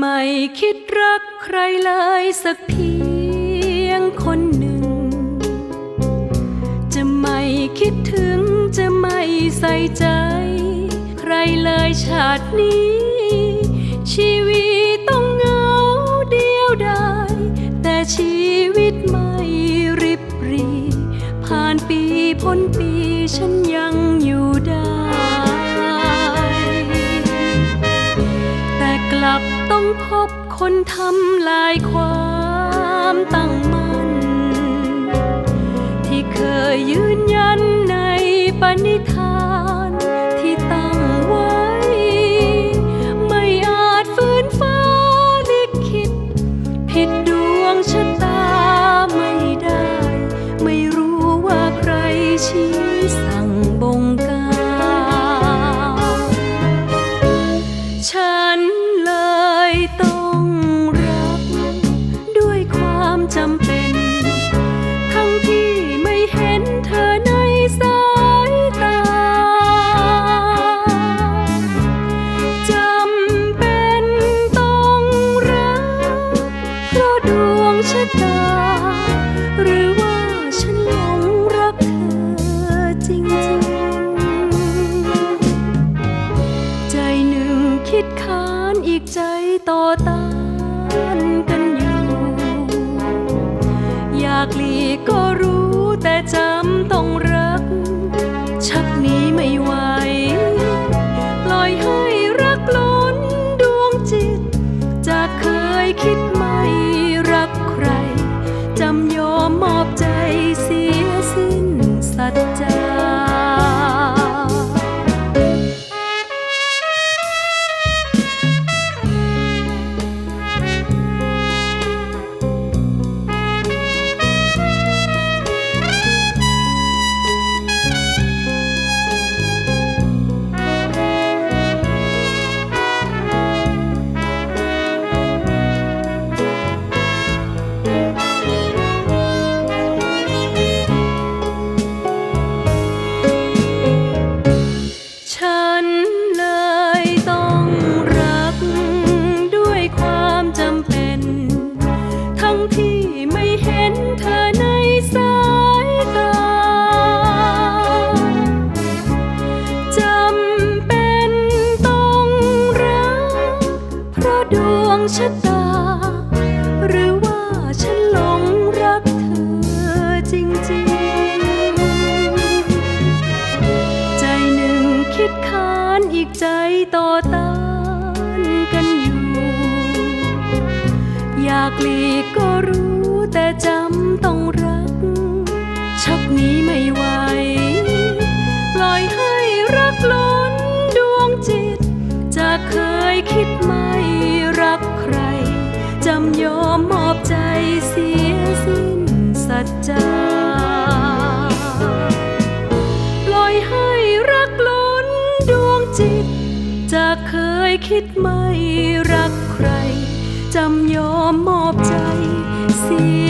ไม่คิดรักใครเลยสักเพียงคนหนึ่ง จะไม่คิดถึงจะไม่ใส่ใจ ใครเลยชาตินี้ ชีวิตต้องเหงาเดียวดายแต่ชีวิตไม่ริบรี ผ่านปีพ้นปีฉันยัง ต้องพบคนทำลายความตั้งมั่น ที่เคยยืนยันในปณิธานที่ตั้งไว้ ไม่อาจฝืนฟ้าลิขิตผิดดวงชะตาไม่ได้ ไม่รู้ว่าใครชี้ หรือว่าฉันหลงรักเธอจริงๆ ใจหนึ่งคิดค้านอีกใจต่อต้านกันอยู่ อยากหลีกก็รู้แต่จำต้องรักชัก ชะตา หรือว่าฉันหลงรักเธอจริงๆ ใจหนึ่งคิดค้านอีกใจต่อต้านกันอยู่ อยากหลีกก็รู้แต่จำต้องรัก ชักหนี้ไม่ไหว มอบใจเสียสิ้นสัจจาปล่อยให้รักล้นดวงจิต จะเคยคิดไม่รักใครจำยอมมอบใจเสีย